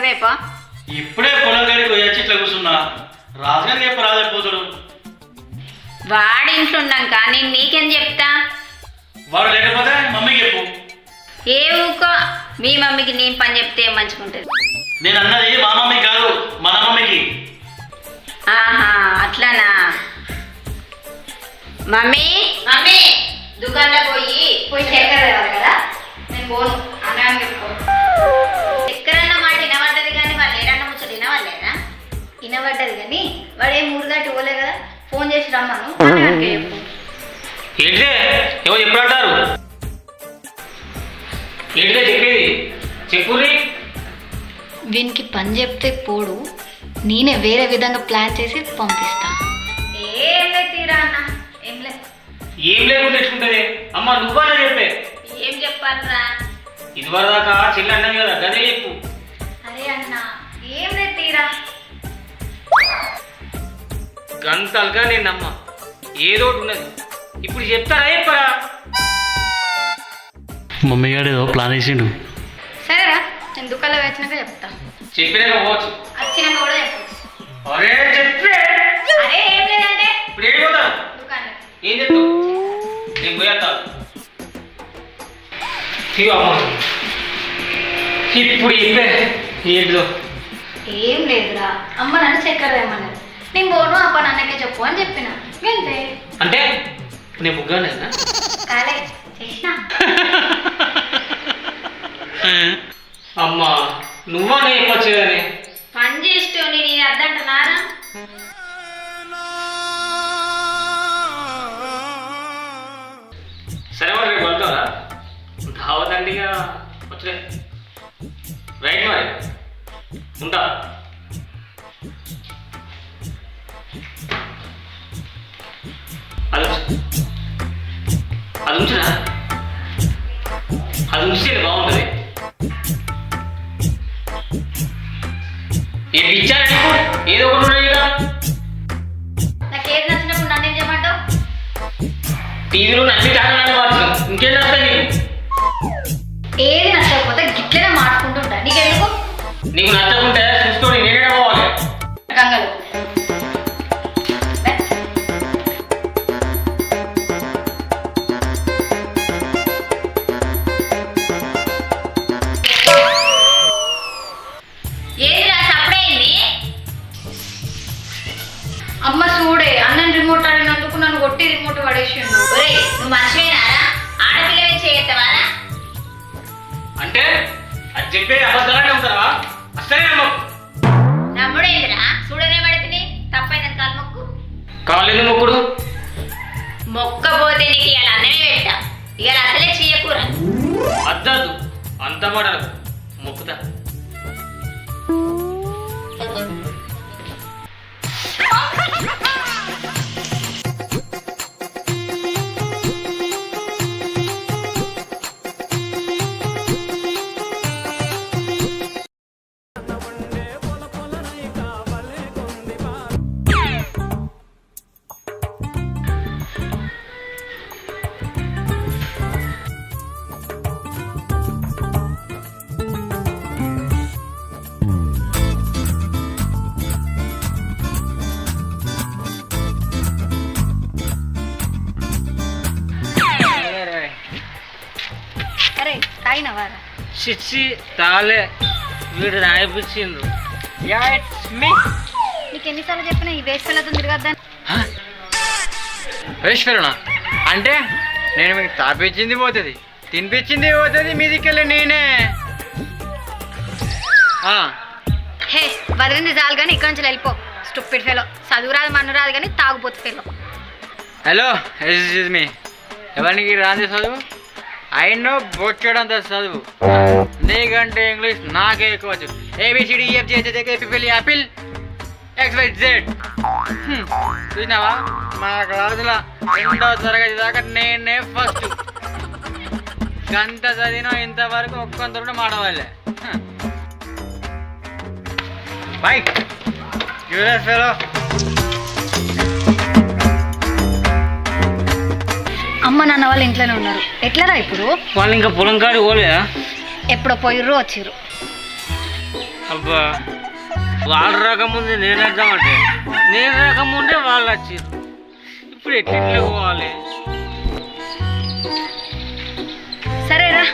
రేపా? ఇప్పుడే పొలం పోయి వచ్చి ఇట్లా కూర్చున్నా. రాజుగారు చెప్పు రాజపోతాడు వాడి ఇంట్లో ఉన్నాక నేను నీకేం చెప్తా? వాడు లేకపోతే మమ్మీకి చెప్పు. ఏ ఊకో మీ మమ్మీకి నేను పని చెప్తే ఏం మంచిగుంటుంది? నేను అన్నది మా మమ్మీ కాదు మన మమ్మీకి. ఆహా అట్లానా? మమ్మీ? మమ్మీ దుకాణంలో పోయి పోయి చక్కెర కదా? నేను పోను అన్నం పెట్టుకో. వినబడ్డది కానీ వాడు ఏం మూడు దాటి పోలే కదా ఫోన్ చేసి రమ్మను. అన్నయ్యకి చెప్పు. ఏంటిదే? ఎవరు ఎప్పుడు అంటారు ఏంటిదే చెప్పేది? చెప్పుర్రి. వీనికి పని చెప్తే పోడు. నేనే వేరే విధంగా ప్లాన్ చేసి పంపిస్తా. ఏం లేదు తీరా అన్న? ఏం లేదు ఏం లేకుండా తెచ్చుకుంటుంది? అమ్మ నువ్వన్నా చెప్పే. ఏం చెప్పాలరా? చెల్లి కదా గదే చెప్పు. అరే అన్న ఏం లేదు తీరా? గంతలుగా నేను నమ్మ. ఏదో ఉన్నది. ఇప్పుడు చెప్తారా చెప్పరా? మమ్మీ గారు ఏదో ప్లాన్ వేసిండు. సరేరా నేను దుకాణంలో వచ్చినాక చెప్తా. చెప్పినాక పోవచ్చు. వచ్చినాక కూడా చెప్పచ్చు. అరే చెప్పే. అరే ఏం లేదంటే. ఇప్పుడు వెళ్ళిపోతాను దుకాణం. ఏం చెప్తావు? నేను పోయేస్తా. ఇగో అమ్మ. ఇప్పుడు ఏంటిదో ఏం లేదురా. అమ్మ నన్ను చక్కెర నేను పోను అప్ప నాన్నకే చెప్పు అని చెప్పిన. అంతే అంటే నేను ముగ్గానైనా కాలే చేసినా. అమ్మా నువ్వనే చెప్పచ్చు కానీ పని అది ఉంచు. అది ఉంచితే బాగుంటుంది. ఏ ఇచ్చారని ఏదో ఒకటి ఉన్నాయి కదా నాకు ఏది నచ్చినప్పుడు నన్ను ఏం చేయమంటావు టీవీలో నచ్చి ఛానల్ మార్చు ఇంకేం నచ్చుతాయి నీకు? ఏది నచ్చకపోతే గిట్లనే మాట్లాడుకుంటుంటా నీకెందుకు? నీకు అమ్మ చూడే అన్నం రిమోట్ ఆడినందుకు నన్ను కొట్టి రిమోట్ పడేసిండు. నువ్వు మర్చిపోయినారా ఆడపిల్లవే చేయత్తవారా? అంటే అది చెప్పే అబద్ధాలనే ఉంటారా అసలే నమ్మకు. నమ్ముడేందిరా? చూడనే పడితే తప్పైందని కాలు మొక్కు. కాలేదు మొక్కుడు? మొక్కపోతే నీకు ఇవాళ అన్నమే పెట్టా ఇవాళ అసలే చెయ్యకూర అద్దదు. అంత మాటలు మొక్కుతా. అరే తాగినవారా చిచ్చి తాలే వీడు రాయిపించిండు యా ఇట్స్ మీ. నీకు ఎన్నిసార్లు చెప్పినా ఈ పిల్లతో తిరగద్దని? ఈశ్వరునా అంటే నేను మీకు తాపించింది పోతుంది తినిపించింది పోతుంది మీదికెళ్ళి నేనే. ఆ, హే వదిలింది చాలు కానీ ఇక్కడి నుంచి వెళ్ళిపో. స్టూపిడ్ ఫెలో చదువు రాదు మన్ను రాదు కానీ తాగుపోతు ఫెలో హలో ఎక్స్క్యూజ్ మీ. ఎవరికి రాంది చదువు? అయినో బొచ్చడంత చదువు. నీకంటే ఇంగ్లీష్ నాకే ఎక్కువ వచ్చు ABCD apple X Y Z చూసినావా? మా క్లాసులో రెండో తరగతి దాకా నేనే ఫస్ట్ గంట చదివినా ఇంతవరకు ఒక్కొంతరుడు మాడవాలే మాడవాళ్ళే బాయ్ యూఎస్ ఫెలో అమ్మ నాన్న వాళ్ళు ఇంట్లోనే ఉన్నారు. ఎట్లరా ఇప్పుడు? వాళ్ళు ఇంకా పొలం కాడి పోలేదా? ఎప్పుడో పోయిర్రు వచ్చిర్రు. అబ్బా వాళ్ళు రాకముందే నేను వద్దామంటే నేను రాకముందే వాళ్ళు వచ్చారు ఇప్పుడు ఎట్లా పోవాలి? సరేరా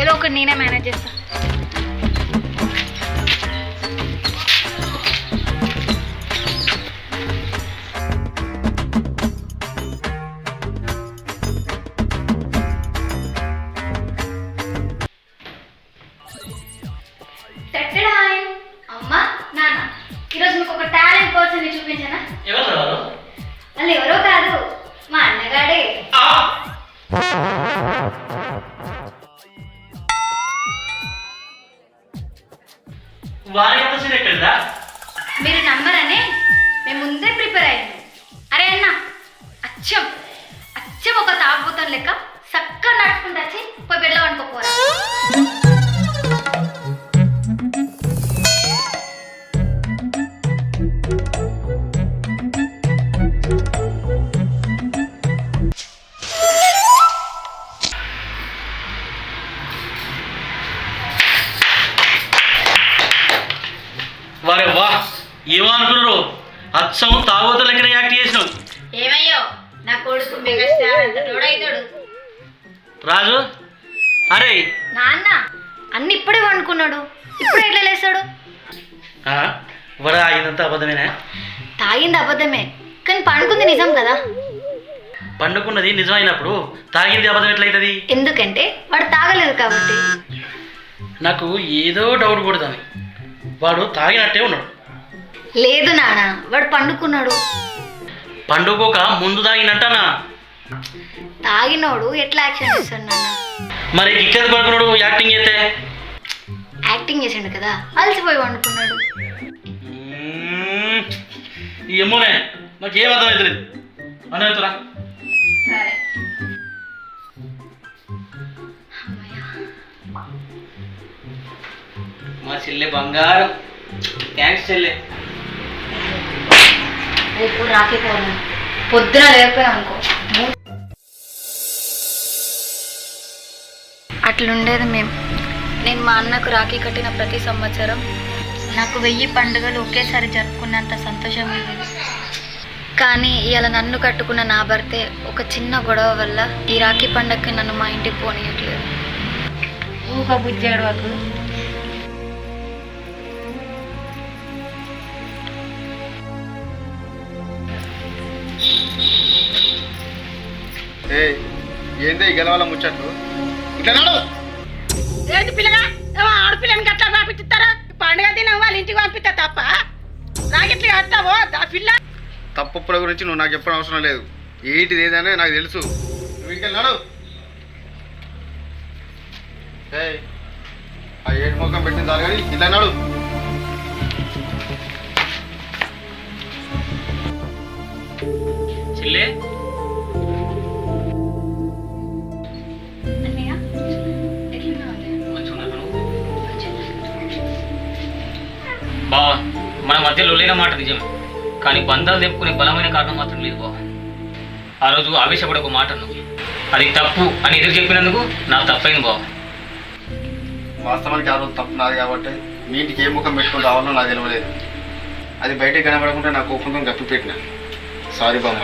ఏదో ఒకటి నేనే మేనేజ్ చేస్తా. మీరు ఎంత ఎక్కడదా మీరు నమ్మరనే? మేము ముందే ప్రిపేర్ అయ్యాము అరే అన్న అచ్చం. అచ్చం ఒక తాగుబోతం లెక్క చక్కగా నడుచుకుంటూ వచ్చి పోయి బెడ్లో నా కొడుకు మెగాస్టార్ అంత తోడైతాడు రాజు? అరే. నాన్న అన్ని ఇప్పుడే వండుకున్నాడు. ఇప్పుడు ఎట్లా లేస్తాడు? ఆగిందంతా అబద్ధమేనా? తాగింది అబద్ధమే. కానీ పండుకుంది నిజం కదా. పండుకున్నది నిజమైనప్పుడు తాగింది అబద్ధం ఎట్లయితుంది? ఎందుకంటే వాడు తాగలేదు కాబట్టి. నాకు ఏదో డౌట్ కొడుతుంది. వాడు తాగినట్టే ఉన్నాడు. లేదు నాన్న వాడు పండుకున్నాడు. పండుకోక ముందు తాగినట్టనా? తాగినోడు ఎట్లా యాక్షన్ చేస్తాడు నాన్న? మరి ఇచ్చేది పడుకున్నాడు యాక్టింగ్ చేస్తే? యాక్టింగ్ చేసిండు కదా అలసిపోయి వండుకున్నాడు. ఏమోనే నాకు ఏం అర్థం అవుతలేదు అనుతురా సరే. మా చెల్లె బంగారం. థ్యాంక్స్ చెల్లె. ఊపు రాఖీ పౌర్ణమి పొద్దున లేకపోయాం అనుకో. అట్లుండేది మేము. నేను మా అన్నకు రాఖీ కట్టిన ప్రతి సంవత్సరం నాకు వెయ్యి పండుగలు ఒకేసారి జరుపుకున్నంత సంతోషం లేదు కానీ ఇలా నన్ను కట్టుకున్న నా భర్తే ఒక చిన్న గొడవ వల్ల ఈ రాఖీ పండగకి నన్ను మా ఇంటికి పోనీయట్లేదు. ఊక బుజ్జాడు ఏ ఏందే గెలవాల ముచ్చట్లు? ఇట్లా నడు! ఏంటి పిల్లగా? ఏమో ఆడపిల్లని గట్లా పంపిస్తారా పండుగ దినం వాళ్ళ ఇంటికి పంపిస్తా తప్ప? నాకెట్లా కడతావో ఆ పిల్ల? తప్పుల గురించి నువ్వు నాకు చెప్పడం అవసరం లేదు. ఏంటిది ఏదైనా నాకు తెలుసు. నువ్వు ఇట్లా నడు! ఏయ్, ఆ ఏడు ముఖం పెట్టిన చాలు కానీ ఇట్లా నడు! చెల్లె బావా మన మధ్యలో లేన మాట నిజమే. కానీ బంధాలు తెప్పుకునే బలమైన కారణం మాత్రం లేదు బావా ఆ రోజు ఆవేశపడి ఒక మాట నువ్వు అది తప్పు అని ఎదురు చెప్పినందుకు నాకు తప్పైంది బావా వాస్తవానికి ఆ రోజు తప్పు నాది కాబట్టి మీ ఇంటికి ఏ ముఖం పెట్టుకుని రావాలో నాకు తెలియలేదు. అది బయటకు కనబడకుండా నా కోపంతో గప్పి పెట్టిన సారీ బామ్మ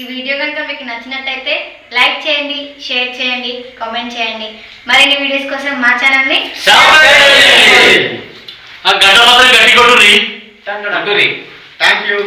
ఈ వీడియో కనుక మీకు నచ్చినట్టయితే లైక్ చేయండి షేర్ చేయండి కామెంట్ చేయండి. మరిన్ని వీడియోస్ కోసం మా ఛానల్ని గడ్డ మాత్రం గట్టి కొట్టుర్రి. Thank you